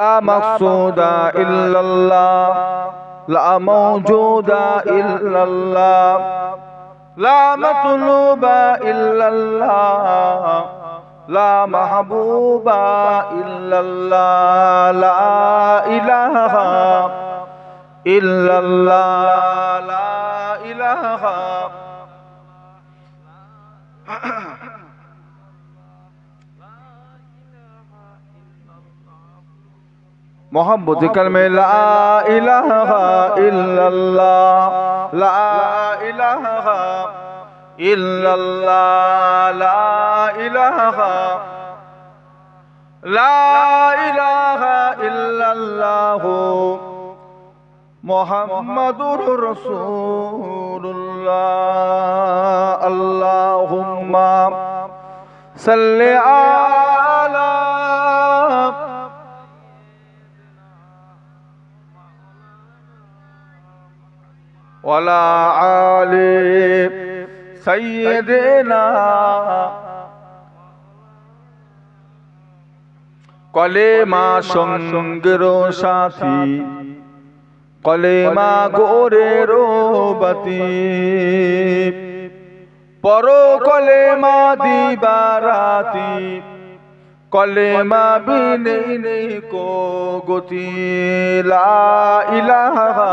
لا إلا الله. لا موجود إلا الله. لا مطلوب إلا الله. لا محبوب إلا الله. لا إله إلا الله. لا إله মোহাম্মদ কালমে লা ইলাহা ইল্লাল্লাহ লা ইলাহা ইল্লাল্লাহ লা ইলাহা লা ইলাহা ইল্লাল্লাহ মুহাম্মাদুর রাসূলুল্লাহ আল্লাহুম্মা সাল্লি আলা ওয়ালা আলে সাইয়েদেনা কলেমা সঙ্গেরো সাথী, কলেমা গোরেরো বতি। পর কলেমা দিবারাতি, কলেমা বিনে কো গতি। লা ইলাহা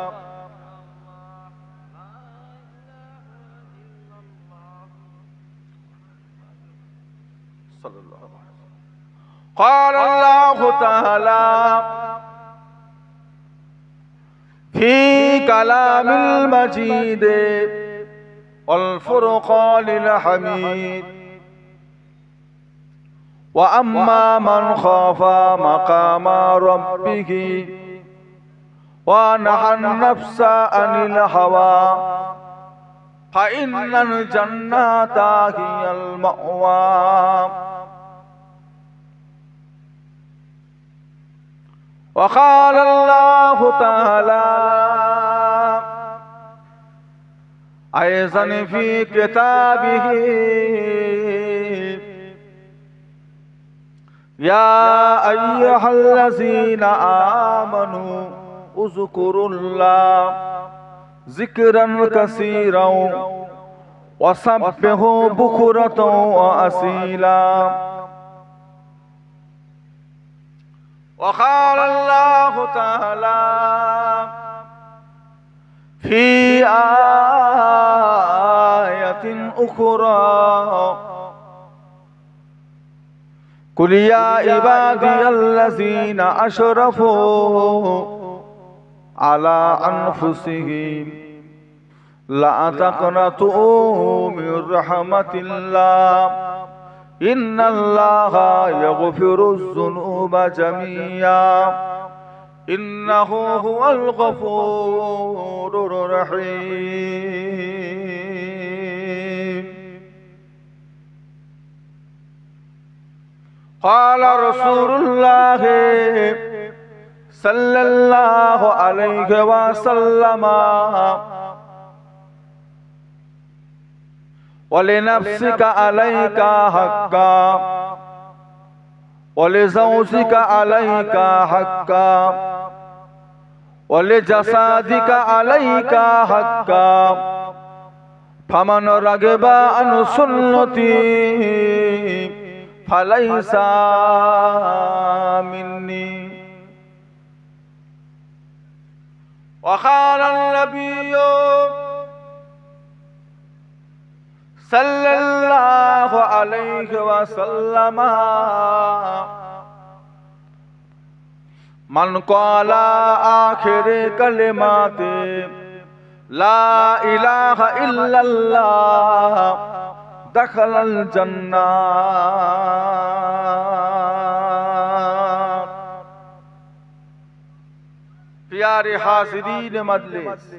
قال الله تعالى في كلام المجيد والفرقان الحميد. وأما من خاف مقام ربه ونهى النفس عن الهوى فإن الجنة هي المأوى. وقال الله تعالى أيضا في كتابه يا أيها الذين آمنوا اذكروا الله ذكرا كثيرا وسبحوا بكرة وأصيلا. وقال الله تعالى في آية أخرى قل يا عبادي الذين أشرفوا على أنفسهم لا تقنطوا من رحمة الله إن الله يغفر الذنوب جميعا. إنه هو الغفور الرحيم. قال رسول الله صلى الله عليه وسلم ولنفسك عليك حقا ولزوجك عليك حقا ولجسادك عليك حقا فمن رغب عن سنتي فليس مني وقال النبي صلی اللہ علیہ وسلم. من قال آخر کلمات لا الہ الا اللہ دخل الجنہ پیارے حاضرین مجلس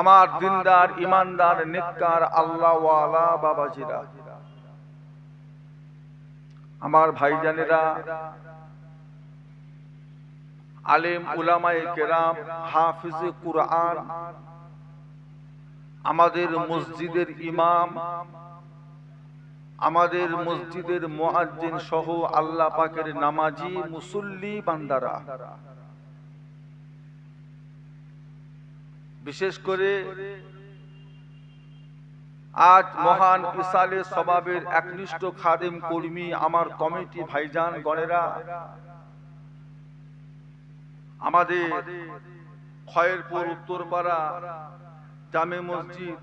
আমার দিনদার, ইমানদার, নেককার, আল্লাহওয়ালা বাবাজিরা। আমার ভাইজানেরা, আলেম, উলামায়ে কেরাম, হাফিজে কুরআন, আমাদের মসজিদের ইমাম, আমাদের মসজিদের মুয়াজ্জিন সহ আল্লাহ পাকের নামাজি, মুসল্লি, বান্দারা। বিশেষ করে আজ মহান ইসালে স্বভাবের একনিষ্ঠ খাদেম কর্মী আমার কমিটি ভাইজান গণেরা, আমাদের খয়েরপুর, উত্তরপাড়া জামে মসজিদ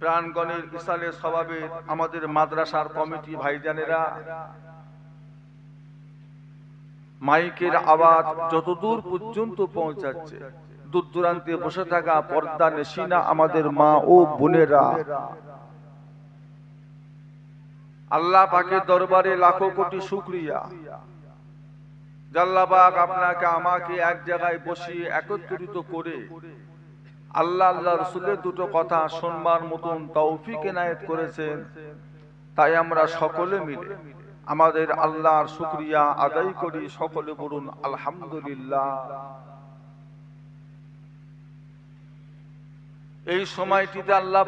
প্রাণগণের ইসালে স্বভাবের আমাদের মাদ্রাসার কমিটি ভাইজানেরা, মাইকের আওয়াজ যতদূর পর্যন্ত পৌঁছাচ্ছে দূর দূরান্তে বসে থাকা পর্দা নেশিনা আমাদের মা ও বোনেরা। আল্লাহ পাকের দরবারে লাখো কোটি শুক্রিয়া। জাল্লাবাগ আপনাকে, আমাকে এক জায়গায় বসিয়ে একত্রিত করে আল্লাহ আল্লাহ রসুলের দুটো কথা শুনবার মতন তৌফিক এনায়েত করেছেন। তাই আমরা সকলে মিলে আমাদের আল্লাহর শুক্রিয়া আদায় করি। সকলে বলুন, আলহামদুলিল্লাহ। এই সময়টিতে আল্লাহ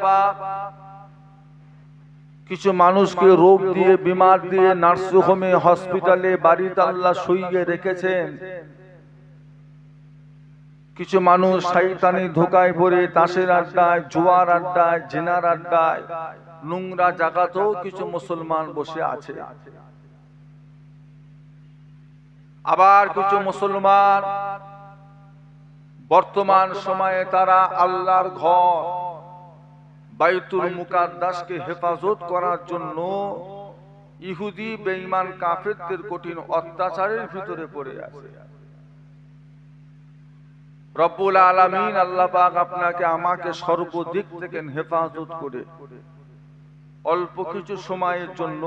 কিছু মানুষকে রোগ দিয়ে, বিমার দিয়ে নার্সিংহোমে হসপিটালে, বাড়িতে আল্লাহ শুইয়ে রেখেছেন। কিছু মানুষ শয়তানি ধোকায় পড়ে, তাসের আড্ডায়, জুয়ার আড্ডায়, জেনার আড্ডায়, নোংরা জায়গাতেও কিছু মুসলমান বসে আছে। আবার কিছু মুসলমান বর্তমান সময়ে তারা আল্লাহর ঘর। বাইতুল মুকাদ্দাসকে হেফাজত করার জন্য ইহুদি বেঈমান কাফেরদের কঠিন অত্যাচারের ভিতরে পড়ে আছে। রব্বুল আলামিন আল্লাহ পাক আপনাকে আমাকে সর্বদিক থেকে হেফাজত করে। অল্প কিছু সময়ের জন্য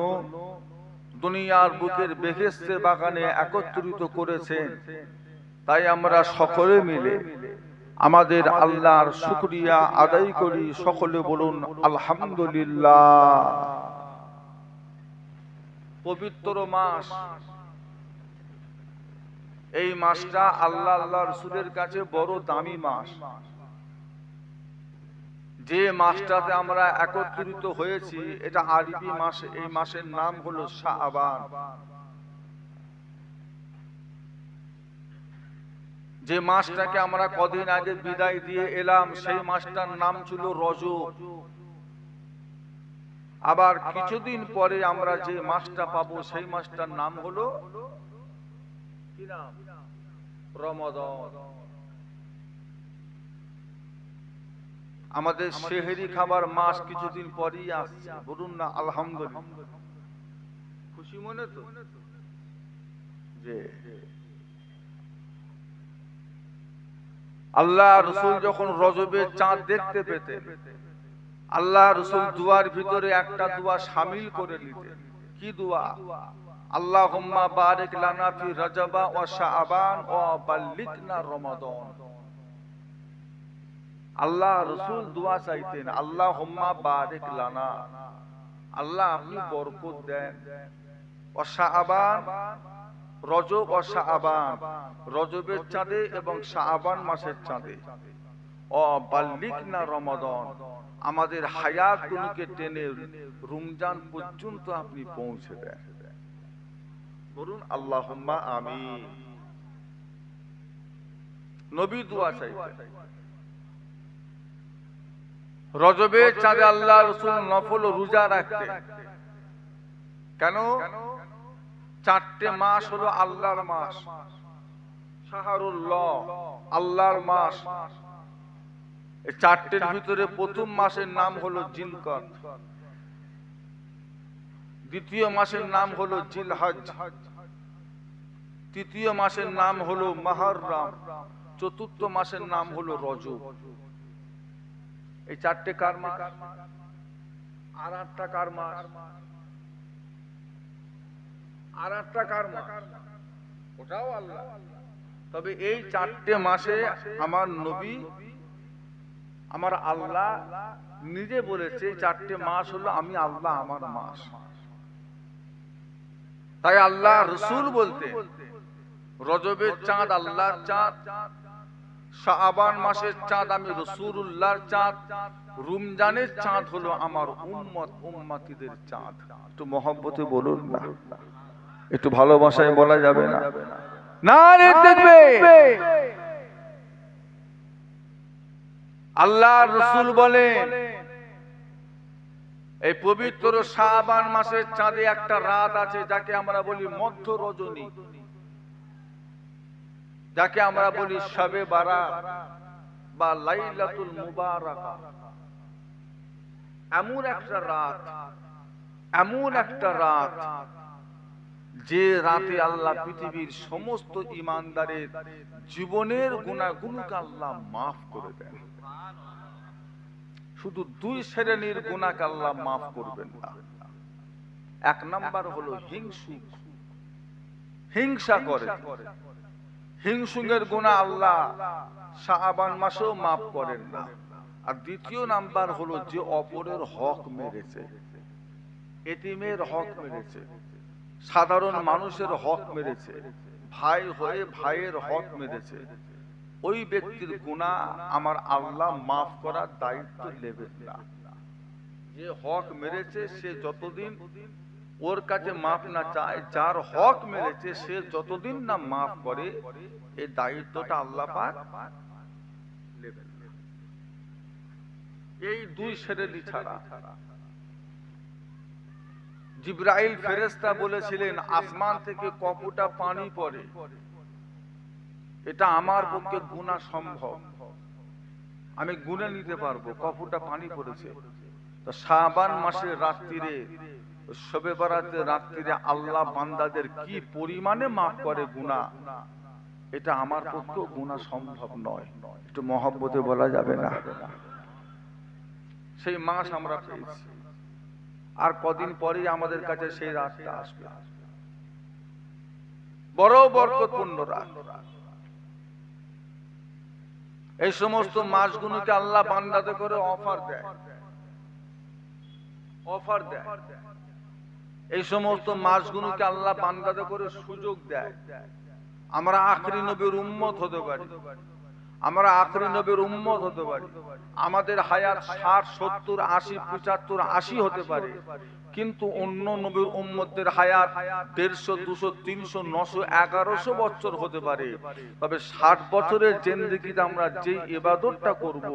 দুনিয়ার বুকের বেহেস্তের বাগানে একত্রিত করেছেন। তাই আমরা সকলে মিলে আমাদের আল্লাহর শুকরিয়া আদায় করি। সকলে বলুন, আলহামদুলিল্লাহ। পবিত্র মাস। এই মাসটা আল্লাহ আল্লাহ রসুলের কাছে বড় দামি মাস। যে মাসটাতে আমরা একত্রিত হয়েছি, এটা আরবি মাস, এই মাসের নাম হলো শাহবান যে মাসটাকে আমরা কদিন আগে বিদায় দিয়ে এলাম, সেই মাসটার নাম ছিল রজব। আবার কিছুদিন পরে আমরা যে মাসটা পাবো, সেই মাসটার নাম হলো আমাদের সেহেরি খাবার মাস কিছুদিন পরেই আসছে, বলুন না, আলহামদুলিল্লাহ। খুশি মনে তো? যে আল্লাহ রসুল যখন রজবের চাঁদ দেখতে পেতেন, আল্লাহ রসুল দুয়ার ভিতরে একটা দোয়া সামিল করে নিতেন। কি দোয়া? বারিক লানা ফি রজবা ও শাবান ও বাল্লিকনা রমাদান। আল্লাহ রসুল দোয়া চাইতেন আল্লাহ হুম্মা বারিক লানা। আল্লাহ আপনি বরকত দেন। ও শাবান রজব ও শাহবান। রজবের চাঁদে এবং শাহবান মাসের চাঁদে। ও বাল্লিক না রমাদন। আমাদের হায়াত গুলিকে টেনে রমজান পর্যন্ত আপনি পৌঁছে দেন। বলুন আল্লাহ আমি নবী দোয়া চাইতেন। রজবের চাঁদে আল্লাহ রসুল নফল রোজা রাখতেন। কেন? চারটে মাস হলো আল্লাহর মাস। আল্লাহর মাস। এই চারটের ভিতরে প্রথম মাসের নাম হলো জিলকত দ্বিতীয় মাসের নাম হলো জিলহজ। তৃতীয় মাসের নাম হলো মাহররাম চতুর্থ মাসের নাম হলো রজব। এই চারটে কার মাস? আর আটটা কার মাস? আর একটা কার ওটাও আল্লাহ। তবে এই চারটে মাসে আমার নবী, আমার আল্লাহ নিজে বলেছে চারটে মাস হলো আমি আল্লাহ আমার মাস। তাই আল্লাহ রসুল বলতে, রজবের চাঁদ আল্লাহর চাঁদ, শাবান মাসের চাঁদ আমি রসুল্লাহর চাঁদ, রুমজানের চাঁদ হলো আমার উম্মত, উম্মাতিদের চাঁদ। একটু মহব্বতে বলুন একটু ভালোবাসায় বলা যাবে না। না রে দেখবে। আল্লাহ রসুল বলেন এই পবিত্র শাবান মাসের চাঁদে একটা রাত আছে যাকে আমরা বলি মধ্য রজনী যাকে আমরা বলি সবে বারা বা লাইলাতুল মুবারাকা। এমন একটা রাত এমন একটা রাত। যে রাতে আল্লাহ পৃথিবীর সমস্ত ইমানদারের জীবনের গুণাগুলোকে আল্লাহ মাফ করে দেন। শুধু দুই শ্রেণির গুণাকে আল্লাহ মাফ করবেন না। এক নাম্বার হলো হিংসু হিংসা করে। হিংসুকের গুণা আল্লাহ শাহবান মাসেও মাফ করেন না। আর দ্বিতীয় নাম্বার হলো যে অপরের হক মেরেছে। এতিমের হক মেরেছে। সাধারণ মানুষের হক মেরেছে। ভাই হয়ে ভাইয়ের হক মেরেছে। ওই ব্যক্তির গুণা আমার আল্লাহ মাফ করার দায়িত্ব নেবেন না। যে হক মেরেছে সে যতদিন ওর কাছে মাফ না চায় যার হক মেরেছে সে যতদিন না মাফ করে এই দায়িত্বটা আল্লাহ পাক নেবেন। এই দুই শ্রেণি ছাড়া। জিব্রাইল ফেরেস্তা বলেছিলেন, আসমান থেকে কপুটা পানি পড়ে? এটা আমার পক্ষে গুণা সম্ভব। আমি গুনে নিতে পারব কপুটা পানি পড়েছে? তো শাবান মাসের রাত্রিরে, শবে বারাতে রাত্রিরে আল্লাহ বান্দাদের কি পরিমাণে মাফ করে গুণা এটা আমার পক্ষে গুণা সম্ভব নয়। একটু মহব্বতে বলা যাবে না? সেই মাস আমরা পেয়েছি। আর কদিন পরেই আমাদের কাছে সেই রাতটা আসবে। বড় বরকতপূর্ণ রাত। এই সমস্ত মাসগুলোকে আল্লাহ বান্দাতে করে অফার দেয়। অফার দেয়। এই সমস্ত মাসগুলোকে আল্লাহ বান্দাতে করে সুযোগ দেয়। আমরা আখরি নবীর উম্মত হতে পারি। আমরা আখরি নবীর উম্মত হতে পারি। আমাদের হায়ার ষাট, সত্তর, আশি, পঁচাত্তর, আশি হতে পারে। কিন্তু অন্য নবীর উম্মতদের হায়াত দেড়শো, দুশো, তিনশো, নশো, এগারোশো বছর হতে পারে। তবে ষাট বছরের জেন্দিগিতে আমরা যে এবাদতটা করব।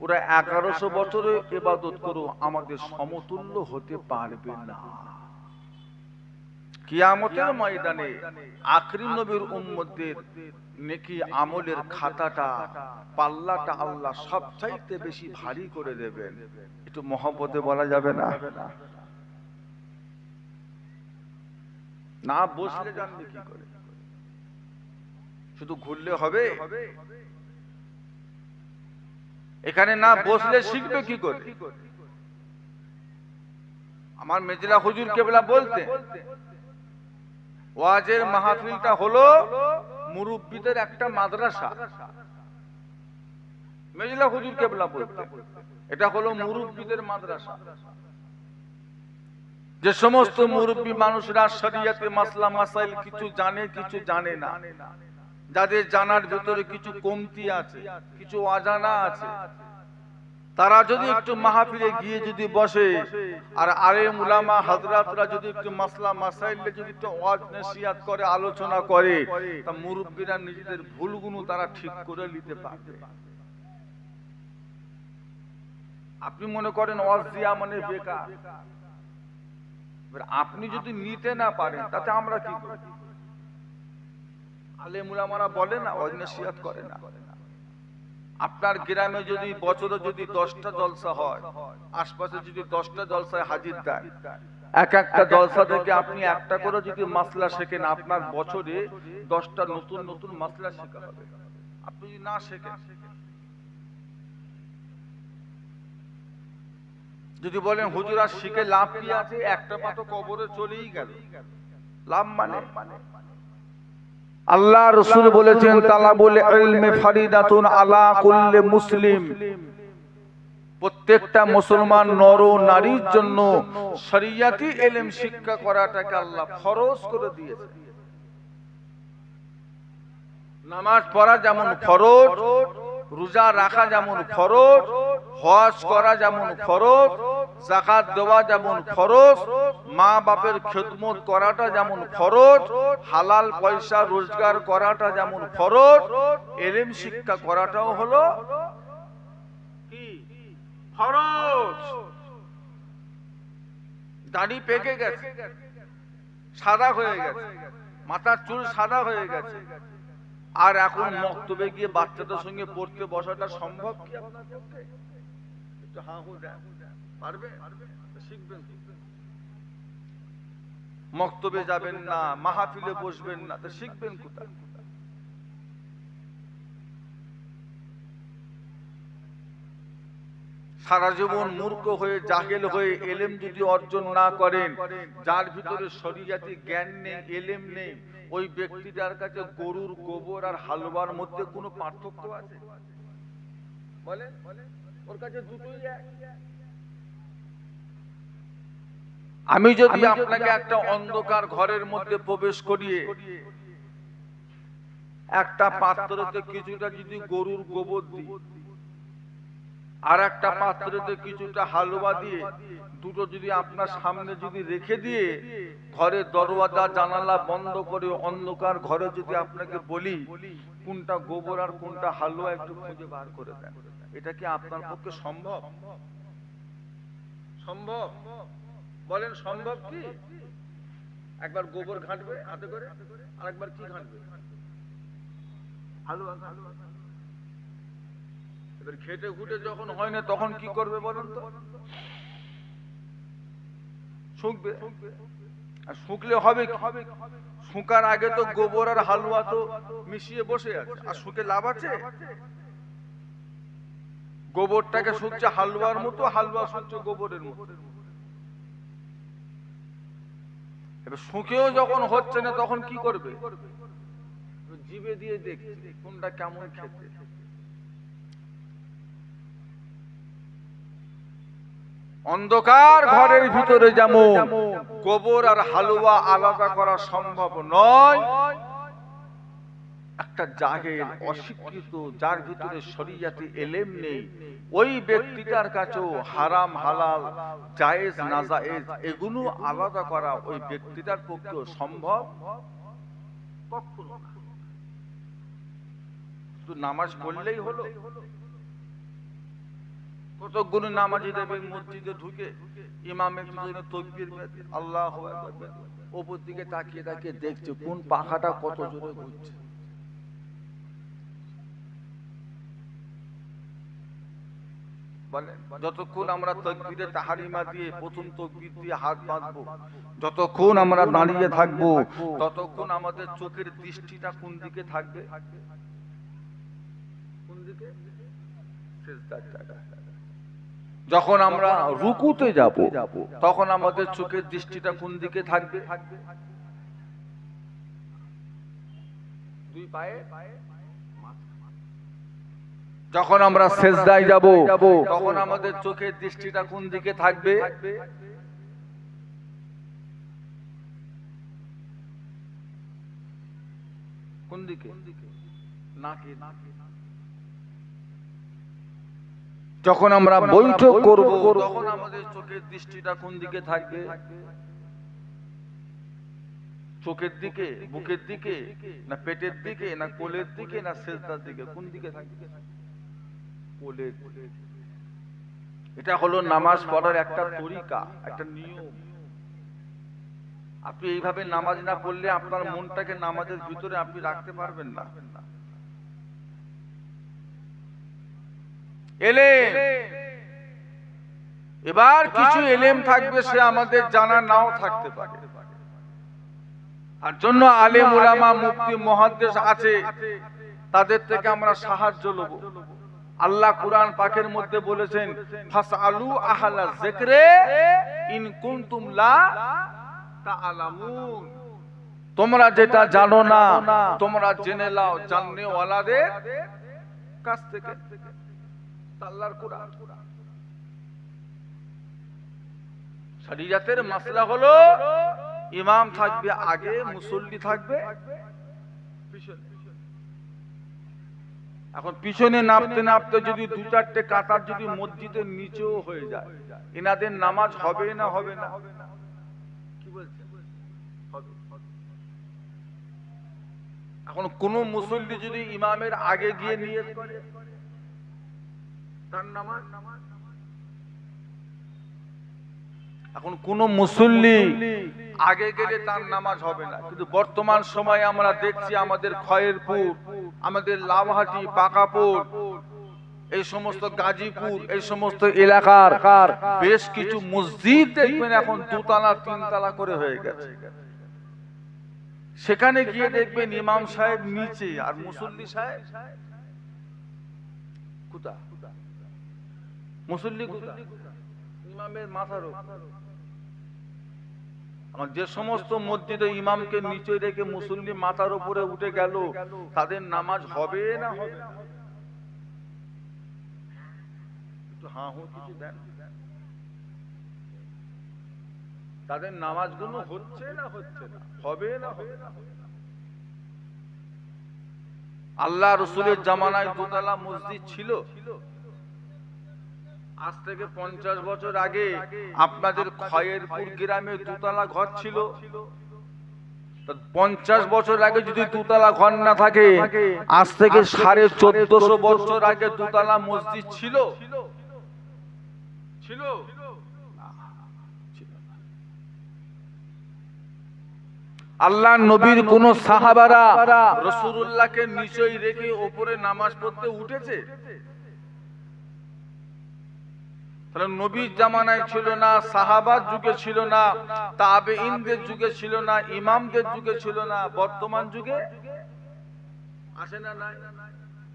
ওরা এগারোশো বছরে এবাদত করো আমাদের সমতুল্য হতে পারবে না। কিয়ামতের ময়দানে আখরি নবীর উম্মতদের নেকি আমলের খাতাটা পাল্লাটা আল্লাহ সবচাইতে বেশি ভারী করে দেবেন। একটু মহব্বতে বলা যাবে না? না বসলে জানবে কি করে? শুধু ঘুরলে হবে? এখানে না বসলে শিখবে কি করে? আমার মেজলা হুজুর কেবলা বলতে ওয়াজের মাহফিলটা হলো মুরব্বীদের একটা মাদ্রাসা। মেজলা হুজুর কেবলা বলতে। এটা হলো মুরব্বীদের মাদ্রাসা। যে সমস্ত মুরব্বী মানুষরা শরিয়াতে মাসলা মাসাইল কিছু জানে কিছু জানে না। যাদের জানার ভেতরে কিছু কমতি আছে কিছু অজানা আছে তারা যদি একটু মাহফিলে গিয়ে যদি বসে, আর আরে মুলামা হাজরাতরা যদি একটু মাসলা, মাসাইলে যদি একটু ওয়াজ, নসিহাত করে, আলোচনা করে, তা মুরব্বীরা নিজেদের ভুলগুলো তারা ঠিক করে নিতে পারবে। আপনি মনে করেন ওয়াজ দিয়া মানে বেকার? আপনি যদি নিতে না পারেন, তাতে আমরা কি করি? আলে মুলামারা বলে না, ওয়াজ নসিহাত করে না। আপনার গ্রামে যদি বছরে যদি দশটা জলসা হয়, আশপাশে যদি দশটা জলসায় হাজির দেন এক একটা জলসা থেকে আপনি একটা করে যদি মাসলা শেখেন, আপনার বছরে দশটা নতুন নতুন মাসলা শেখা হবে। আপনি যদি না শেখেন, যদি বলেন, হুজুরা শিখে লাভ কি আছে? একটা পাতো কবরে চলেই গেল। লাভ মানে? আল্লাহ রসুল বলেছেন তালা বলে আলা কুল্লে মুসলিম। প্রত্যেকটা মুসলমান নর নারীর জন্য শরিয়াতি এলেম শিক্ষা করাটাকে আল্লাহ ফরজ করে দিয়েছে। নামাজ পড়া যেমন ফরজ, রোজা রাখা যেমন ফরজ, হজ করা যেমন ফরজ জাকাত দেওয়া যেমন খরচ মা বাপের খেদমত করাটা যেমন খরচ হালাল পয়সা রোজগার করাটা যেমন খরচ এলেম শিক্ষা করাটাও হলো ফরজ। দাড়ি পেকে গেছে, সাদা হয়ে গেছে, মাথার চুল সাদা হয়ে গেছে। আর এখন মক্তবে গিয়ে বাচ্চাদের সঙ্গে পড়তে বসাটা সম্ভব কি আপনার একটু হাঁ হু মক্তবে যাবেন না, মাহফিলে বসবেন না, তো শিখবেন কোথায়? সারা জীবন মূর্খ হয়ে, জাহেল হয়ে এলেম যদি অর্জন না করেন, যার ভিতরে শরীয়তি জ্ঞান নেই, এলেম নেই, ওই ব্যক্তিটার কাছে গরুর গোবর আর হালুয়ার মধ্যে কোনো পার্থক্য আছে? বলেন ওর কাছে দুটোই আমি যদি আপনাকে একটা অন্ধকার ঘরের মধ্যে প্রবেশ করিয়ে একটা পাত্রতে কিছুটা যদি গরুর গোবর দিই আর একটা পাত্রতে কিছুটা হালুয়া দিয়ে দুটো যদি আপনার সামনে যদি রেখে দিয়ে ঘরের দরওয়াজা জানালা বন্ধ করে অন্ধকার ঘরে যদি আপনাকে বলি কোনটা গোবর আর কোনটা হালুয়া একটু খুঁজে বার করে দেন। এটা কি আপনার পক্ষে সম্ভব? সম্ভব। বলেন, সম্ভব কি? একবার গোবর ঘাঁটবে হাতে করে আর একবার কি ঘাঁটবে? হালুয়া এবার খেটে খুটে যখন হয় না, তখন কি করবে বলুন তো? শুকবে। আর শুকলে হবে কি? শুকার আগে তো গোবর আর হালুয়া তো মিশিয়ে বসে আছে। আর শুকে লাভ আছে? গোবরটাকে শুকছে হালুয়ার মতো, হালুয়া শুকছে গোবরের মতো। এবার শুঁকেও যখন হচ্ছে না, তখন কি করবে? জিবে দিয়ে দেখছে কোনটা কেমন খেতে। অন্ধকার ঘরের ভিতরে যেমন গোবর আর হালুয়া আলাদা করা সম্ভব নয় একটা জাহেল অশিক্ষিত যার ভিতরে শরিয়াতি এলেম নেই। ওই ব্যক্তিটার কাছেও হারাম হালাল জায়েজ না জায়েজ এগুলো আলাদা করা ওই ব্যক্তিটার পক্ষেও সম্ভব? কখনো নামাজ পড়লেই হলো? কতগুলো নামাজি দেবে মসজিদে ঢুকে ইমামে পিছনে তকবীর আল্লাহ ওপর দিকে তাকিয়ে তাকিয়ে দেখছে কোন পাখাটা কত জোরে ঘুরছে। যতক্ষণ আমরা তকবীরে তাহারিমা দিয়ে প্রথম তকবীর দিয়ে হাত বাঁধবো, যতক্ষণ আমরা দাঁড়িয়ে থাকব, ততক্ষণ আমাদের চোখের দৃষ্টিটা কোন দিকে থাকবে? কোন দিকে? যখন আমরা রুকুতে যাব, তখন আমাদের চোখের দৃষ্টিটা কোন দিকে থাকবে? দুই পায়ে পায়ে? যখন আমরা সেজদায় যাব তখন আমাদের চোখের দৃষ্টিটা কোন দিকে থাকবে? কোন দিকে? নাকে যখন আমরা বৈঠক করব তখন আমাদের চোখের দৃষ্টিটা কোন দিকে থাকবে? চোখের দিকে বুকের দিকে না পেটের দিকে না কোলের দিকে না সেজদার দিকে কোন দিকে থাকবে? এটা হলো নামাজ পড়ার একটা তরিকা একটা নিয়ম। আপনি এইভাবে নামাজ না পড়লে আপনার মনটাকে নামাজের ভিতরে আপনি রাখতে পারবেন না। এবার কিছু এলেম থাকবে সে আমাদের জানা নাও থাকতে পারে। আর জন্য আলেম ওলামা মুক্তি মহাদেশ আছে। তাদের থেকে আমরা সাহায্য লব। আল্লাহ কুরআন পাকের মধ্যে বলেছেন, ফাসআলু আহলা যিকরে ইন কুনতুম লা তাআলামুন। তোমরা যেটা জানো না, তোমরা জেনে নাও, জাননেওয়ালাদের কাছ থেকে। আল্লাহর কুরআন। শরীয়তের মাসলা হলো, ইমাম থাকবে আগে, মুসল্লি থাকবে। এখন পিছনে নামতে নামতে যদি দু চারটে কাতার যদি মসজিদের নিচেও হয়ে যায়, এনাদের নামাজ হবে না হবে না? এখন কোন মুসল্লি যদি ইমামের আগে গিয়ে নিয়ে তার নামাজ? এখন কোন মুসল্লি আগে গেলে তার নামাজ হবে না। কিন্তু বর্তমান সময়ে আমরা দেখছি আমাদের খয়েরপুর আমাদের লাভহাটি পাকাপুর এই সমস্ত গাজীপুর এই সমস্ত এলাকার বেশ কিছু মসজিদ দেখবেন এখন দুতলা তিনতলা করে হয়ে গেছে। সেখানে গিয়ে দেখবেন ইমাম সাহেব নিচে আর মুসল্লি সাহেব কোথা মুসল্লি কোথা ইমামের মাথার উপর। যে সমস্ত মসজিদে ইমামকে নিচে রেখে মুসল্লি মাথার উপরে উঠে গেল, তাদের নামাজ হবে না হবে? তাদের নামাজগুলো হচ্ছে না হচ্ছে না? হবে না হবে না? আল্লাহ রসুলের জামানায় দোতলা মসজিদ ছিল। আজ থেকে পঞ্চাশ বছর আগে আপনাদের খয়েরপুর গ্রামে দুতলা ঘর ছিল। পঞ্চাশ বছর আগে যদি দুতলা ঘর না থাকে আজ থেকে সাড়ে চোদ্দশো বছর আগে দুতলা মসজিদ ছিল। ছিল? আল্লাহ নবীর কোন সাহাবারা রসুল্লাহকে নিচই রেখে ওপরে নামাজ পড়তে উঠেছে? নবীর জামানায় ছিল না, সাহাবার যুগে ছিল না তাবে ইনদের যুগে ছিল না, ইমামদের যুগে ছিল না, বর্তমান যুগে আসে না নাই।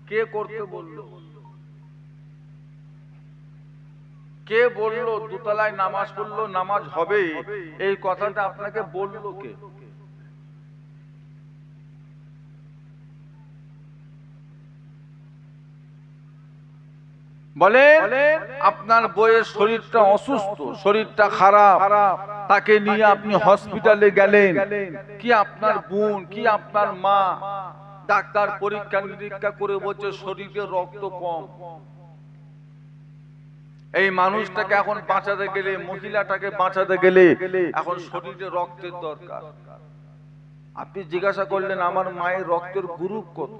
কে করতে বলল? কে বলল, দুতলায় নামাজ পড়ল, নামাজ হবে এই কথাটা আপনাকে বলল কে? বলে আপনার বইয়ের শরীরটা অসুস্থ শরীরটা খারাপ তাকে নিয়ে আপনি হসপিটালে গেলেন। কি আপনার বোন কি আপনার মা? ডাক্তার পরীক্ষা নিরীক্ষা করে বলছে শরীরে রক্ত কম। এই মানুষটাকে এখন বাঁচাতে গেলে মহিলাটাকে বাঁচাতে গেলে এখন শরীরে রক্তের দরকার। আপনি জিজ্ঞাসা করলেন আমার মায়ের রক্তের গ্রুপ কত?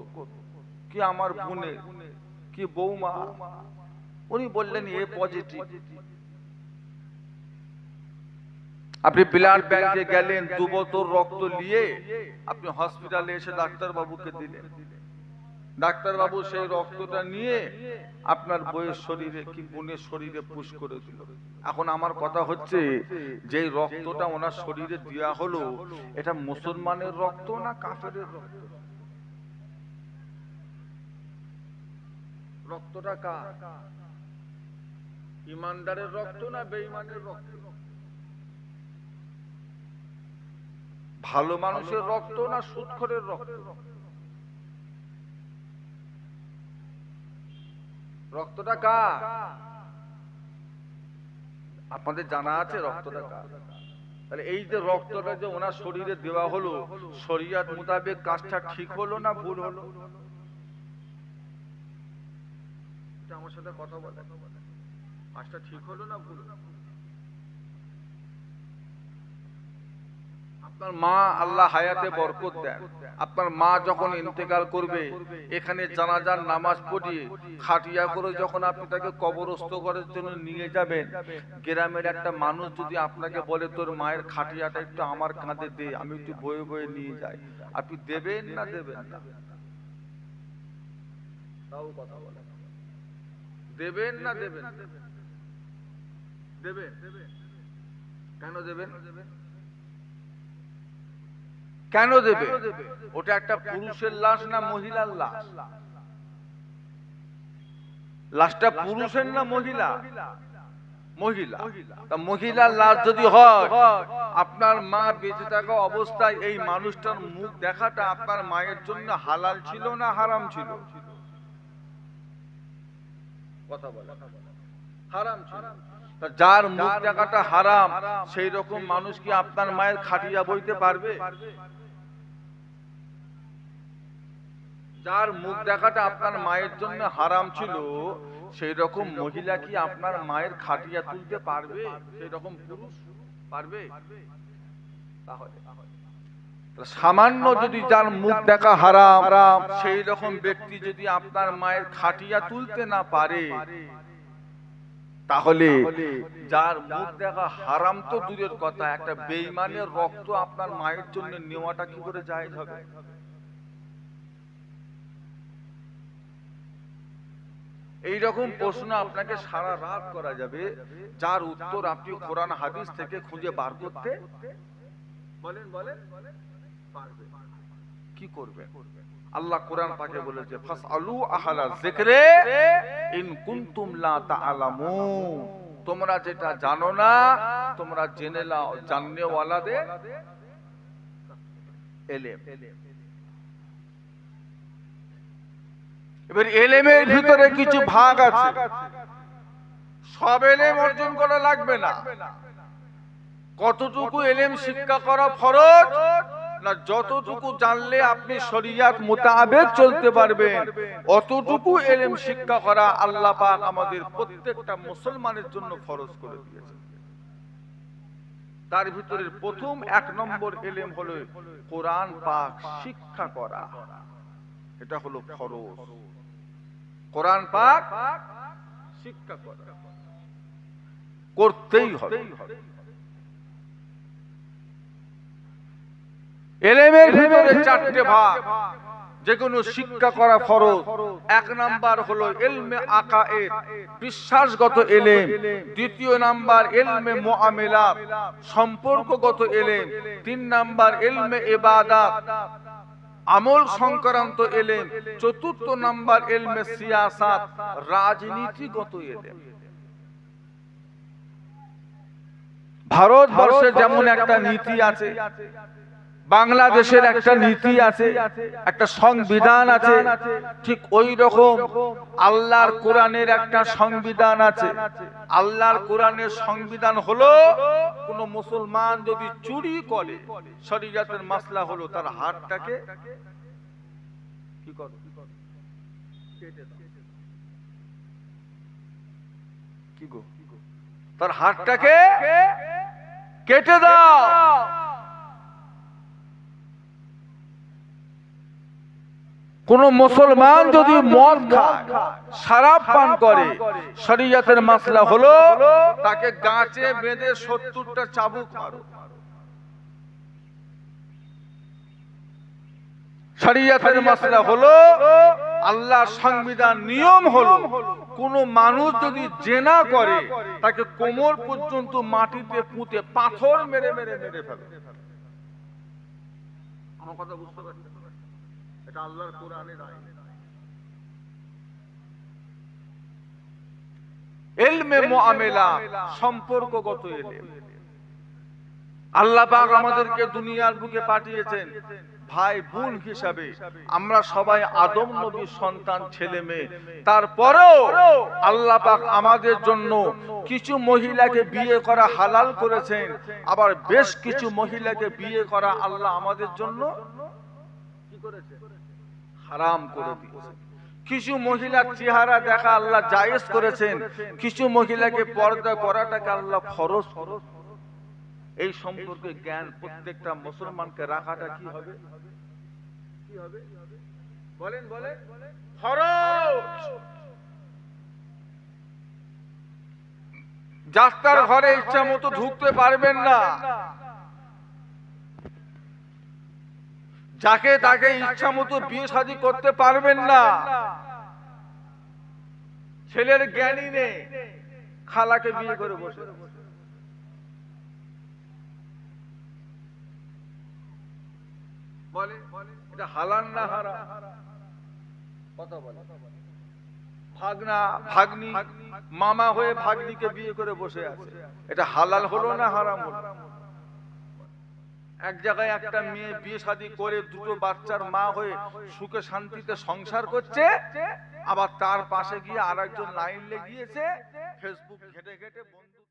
কি আমার বোনের? কি বৌমা। উনি বললেন এ পজিটিভ আপনি ব্লাড ব্যাংকে গেলেন দু বোতল রক্ত নিয়ে আপনি হসপিটালে এসে ডাক্তার বাবুকে দিলেন ডাক্তার বাবু সেই রক্তটা নিয়ে আপনার বইয়ের শরীরে কি বোনের শরীরে পুশ করে দিল এখন আমার কথা হচ্ছে যে রক্তটা ওনার শরীরে দেওয়া হলো এটা মুসলমানের রক্ত না কাফের রক্ত? রক্তটা কার? ইমানদারের রক্ত না বেঈমানের রক্ত? ভালো মানুষের রক্ত না সুৎখরের রক্ত? রক্তটা কার? আপনাদের জানা আছে রক্তটা কার? তাহলে এই যে রক্তটা যে ওনার শরীরে দেওয়া হলো, শরিয়াত মোতাবেক কাজটা ঠিক হলো না ভুল হলো? আমার সাথে কথা বলে। কাজটা ঠিক হলো না ভুল? আপনার মা আল্লাহ হায়াতে বরকত দেন। আপনার মা যখন ইন্তেকাল করবে এখানে জানাজার নামাজ পড়িয়ে খাটিয়া করে যখন আপনি তাকে কবরস্থ করার জন্য নিয়ে যাবেন গ্রামের একটা মানুষ যদি আপনাকে বলে তোর মায়ের খাটিয়াটা একটু আমার কাঁধে দে আমি একটু বয়ে বয়ে নিয়ে যাই। আপনি দেবেন না দেবেন না? তাও কথা বলে দেবেন না দেবেন দেবেন কেন দেবেন কেন দেবে? ওটা একটা পুরুষের লাশ না মহিলার লাশ? লাশটা পুরুষের না মহিলা? মহিলা। মহিলার লাশ যদি হয়, আপনার মা বেঁচে থাকা অবস্থায় এই মানুষটার মুখ দেখাটা আপনার মায়ের জন্য হালাল ছিল না হারাম ছিল? কথা বলে হারাম ছিল। যার মুখ দেখাটা হারাম, সেই রকম মানুষ কি আপনার মায়ের খাটিয়া বইতে পারবে? যার মুখ দেখাটা আপনার মায়ের জন্য হারাম ছিল, সেই রকম মহিলা কি আপনার মায়ের খাটিয়া তুলতে পারবে? সেই রকম পুরুষ পারবে? সামান্য যদি যার মুখ দেখা হারাম, সেই রকম ব্যক্তি যদি আপনার মায়ের খাটিয়া তুলতে না পারে তাহলে যার মুখ দেখা হারাম তো দূরের কথা একটা বেইমানের রক্ত আপনার মায়ের জন্য নেওয়াটা কি করে জায়েজ হবে? এই রকম প্রশ্ন আপনাকে সারা রাত করা যাবে যার উত্তর আপনি কোরআন হাদিস থেকে খুঁজে বার করতে? বলেন বলেন। কি করবে আল্লাহ কোরআন পাকে বলেছে, ফাসআলু আহলা যিকরে ইন কুনতুম লা তাআলামুন। তোমরা যেটা জানো না, তোমরা জেনে নাও জাননে ওয়ালাদের এলেম। এবার এলেমের ভিতরে কিছু ভাগ আছে। সব এলেম অর্জন করা লাগবে না। কতটুকু এলেম শিক্ষা করা ফরজ? না যতটুকু জানলে আপনি শরিয়াত মোতাবেক চলতে পারবেন, অতটুকু এলেম শিক্ষা করা আল্লাহ পাক আমাদের প্রত্যেকটা মুসলমানের জন্য ফরজ করে দিয়েছে তার ভিতরে প্রথম এক নম্বর এলেম হলো কোরআন পাক শিক্ষা করা। এটা হলো ফরজ। কোরআন পাক শিক্ষা করা। করতেই হবে। এলেমের ভিতরে চারটে ভাগ। যে কোনো শিক্ষা করা ফরজ। এক নাম্বার হলো এলমে আকায়েদ বিশ্বাসগত এলেম। দ্বিতীয় নাম্বার এলমে মুআমেলাত সম্পর্কগত এলেম। তিন নাম্বার এলমে ইবাদত আমল সংক্রান্ত এলেম। চতুর্থ নাম্বার এলমে সিয়াসাত রাজনীতিগত এলেম। ভারতবর্ষে যেমন একটা নীতি আছে বাংলাদেশের একটা নীতি আছে একটা সংবিধান আছে ঠিক ওই রকম আল্লাহর কোরআনের একটা সংবিধান আছে। আল্লাহর কোরআনের সংবিধান হলো কোন মুসলমান যদি চুরি করে শরীয়তের মাসলা হলো তার হাতটাকে কি করো? কি গো? তার হাতটাকে কেটে দাও। কোন মুসলমান যদি মদ খায়, শরাব পান করে, শরীয়তের মাসলা হলো তাকে গাছে বেঁধে সত্তরটা চাবুক মারো। শরীয়তের মাসলা হলো আল্লাহ সংবিধান নিয়ম হলো কোন মানুষ যদি জেনা করে, তাকে কোমর পর্যন্ত মাটিতে পুঁতে পাথর মেরে মেরে মেরে ফেলে। আমার কথা বুঝতে পারছেন? এটা আল্লাহর কোরআনের আইন। এলমে মুআমেলা সম্পর্কগত এলেম আল্লাহ পাক আমাদেরকে দুনিয়ার বুকে পাঠিয়েছেন। ভাই বোন হিসাবে আমরা সবাই আদম নবীর সন্তান ছেলে মেয়ে। তারপরেও আল্লাহ পাক আমাদের জন্য কিছু মহিলাকে বিয়ে করা হালাল করেছেন। আবার বেশ কিছু মহিলাকে বিয়ে করা আল্লাহ আমাদের জন্য কি করেছে? হারাম করে দিয়েছে। কিছু মহিলার চেহারা দেখা আল্লাহ জায়েজ করেছেন, কিছু মহিলাকে পর্দা করাটাকে আল্লাহ ফরজ এই সম্পর্কে জ্ঞান প্রত্যেকটা মুসলমানকে রাখাটা কি হবে? কি হবে? বলেন বলেন। ফরজ! যাত্রার ঘরে ইচ্ছা মতো ঢুকতে পারবেন না। যাকে তাকে ইচ্ছা মতো বিয়ে শাদী করতে পারবেন না। ছেলের জ্ঞানী নেই। খালাকে বিয়ে করে বসে মামা হয়ে ভাগ্নিকে বিয়ে করে বসে আছে। এটা হালাল হলো না হারাম হলো? এক জায়গায় একটা মেয়ে বিয়ে শাদী করে দুটো বাচ্চার মা হয়ে সুখে শান্তিতে সংসার করছে, আবার তার পাশে গিয়ে আর একজন লাইন লেগিয়েছে ফেসবুক ঘেটে ঘেটে বন্ধু